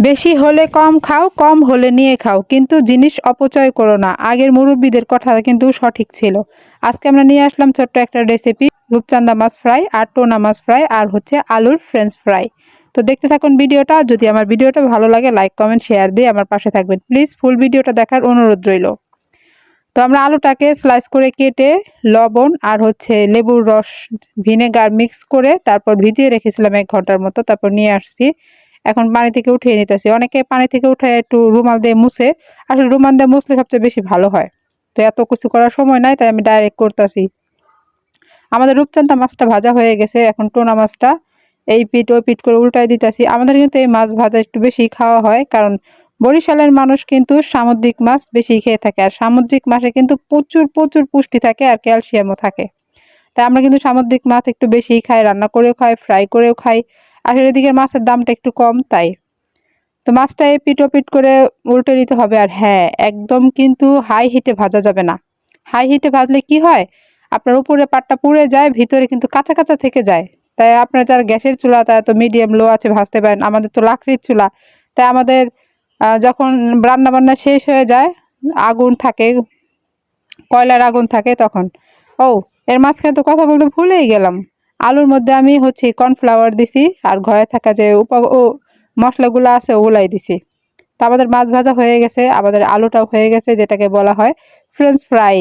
বেশি হলে কম খাও, কম হলে নিয়ে খাও। কিন্তু জিনিস অপচয় করো না। আগের মুরব্বীদের কথা কিন্তু সঠিক ছিল। আজকে আমরা নিয়ে আসলাম ছোট্ট একটা রেসিপি রূপচান্দা মাছ ফ্রাই আর টোনা মাছ ফ্রাই আর হচ্ছে আলুর ফ্রেঞ্চ ফ্রাই তো দেখতে থাকুন ভিডিওটা। যদি আমার ভিডিওটা ভালো লাগে লাইক কমেন্ট শেয়ার দিয়ে আমার পাশে থাকবেন। প্লিজ ফুল ভিডিওটা দেখার অনুরোধ রইল। তো আমরা আলুটাকে স্লাইস করে কেটে লবণ আর হচ্ছে লেবুর রস ভিনেগার মিক্স করে তারপর ভিজিয়ে রেখেছিলাম এক ঘণ্টার মতো। তারপর নিয়ে আসছি এখন পানি থেকে উঠিয়ে নিতেছি। অনেকে পানি থেকে উঠে একটু রুমাল দিয়ে মুছে। আসলে রুমাল দিয়ে মুছলে সবচেয়ে বেশি ভালো হয়। তো এত কিছু করার সময় নাই, তাই আমি ডাইরেক্ট করতেছি। আমাদের রূপচান্দা মাছটা ভাজা হয়ে গেছে, এখন টোনা মাছটা এই পিঠ, ওই পিঠ করে উল্টাই দিতেছি। আমাদের কিন্তু এই মাছ ভাজা একটু বেশি খাওয়া হয়, কারণ বরিশালের মানুষ কিন্তু সামুদ্রিক মাছ বেশি খেয়ে থাকে, আর সামুদ্রিক মাছে কিন্তু প্রচুর প্রচুর পুষ্টি থাকে আর ক্যালসিয়ামও থাকে। তাই আমরা কিন্তু সামুদ্রিক মাছ একটু বেশিই খাই, রান্না করেও খাই ফ্রাই করেও খাই। আসলে এদিকে মাছের দামটা একটু কম তাই। তো মাছটা এই পিট পিট করে উল্টে নিতে হবে আর হ্যাঁ একদম কিন্তু হাই হিটে ভাজা যাবে না। হাই হিটে ভাজলে কি হয়? আপনার উপরে পাটটা পুড়ে যায়, ভিতরে কিন্তু কাঁচা কাঁচা থেকে যায়। তাই আপনার যারা গ্যাসের চুলা, তারা তো মিডিয়াম লো আছে, ভাজতে পারেন। আমাদের তো লাকড়ির চুলা। তাই আমাদের যখন রান্না বান্না শেষ হয়ে যায়, আগুন থাকে, কয়লার আগুন থাকে তখন। ও, এর মাঝখানে তো কথা বলতে ভুলেই গেলাম। আলুর মধ্যে আমি হচ্ছে কর্নফ্লাওয়ার দিছি, আর ঘরে থাকা যে উপ মশলাগুলো আছে ওগুলাই দিছি। তা আমাদের মাছ ভাজা হয়ে গেছে, আমাদের আলুটাও হয়ে গেছে, যেটাকে বলা হয় ফ্রেঞ্চ ফ্রাই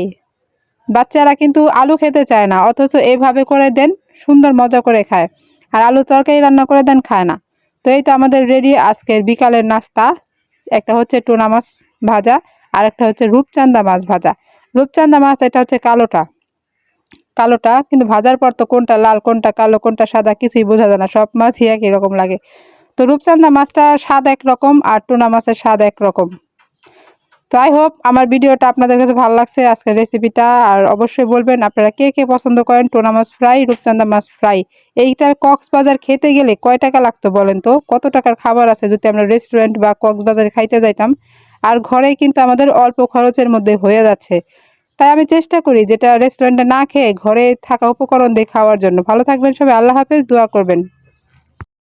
বাচ্চারা কিন্তু আলু খেতে চায় না, অথচ এইভাবে করে দেন, সুন্দর মজা করে খায়। আর আলু তরকারি রান্না করে দেন, খায় না। তো এই তো আমাদের রেডি আজকের বিকালের নাস্তা। একটা হচ্ছে টোনা মাছ ভাজা, আর একটা হচ্ছে রূপচান্দা মাছ ভাজা। রূপচান্দা মাছ, এটা হচ্ছে কালোটা। কালোটা, কিন্তু ভাজার পর তো কোনটা লাল, কোনটা কালো, কোনটা সাদা কিছুই বোঝা যায় না, সব মাছই একই রকম লাগে। তো রূপচান্দা মাছটা স্বাদ একরকম আর টুনা মাছের স্বাদ একরকম। তো আই হোপ আমার ভিডিওটা আপনাদের কাছে ভালো লাগছে, আজকের রেসিপিটা, আর অবশ্যই বলবেন আপনারা কে কে পছন্দ করেন টোনা মাছ ফ্রাই রূপচান্দা মাছ ফ্রাই। এইটা কক্সবাজার খেতে গেলে কয় টাকা লাগতো বলেন তো? কত টাকার খাবার আছে যদি আমরা রেস্টুরেন্ট বা কক্সবাজারে খাইতে যাইতাম? আর ঘরেই কিন্তু আমাদের অল্প খরচের মধ্যে হয়ে যাচ্ছে। তাই আমি চেষ্টা করি যেটা রেস্টুরেন্টে না খেয়ে ঘরে থাকা উপকরণ দিয়ে খাওয়ার জন্য। ভালো থাকবেন সবাই। আল্লাহ হাফেজ। দোয়া করবেন।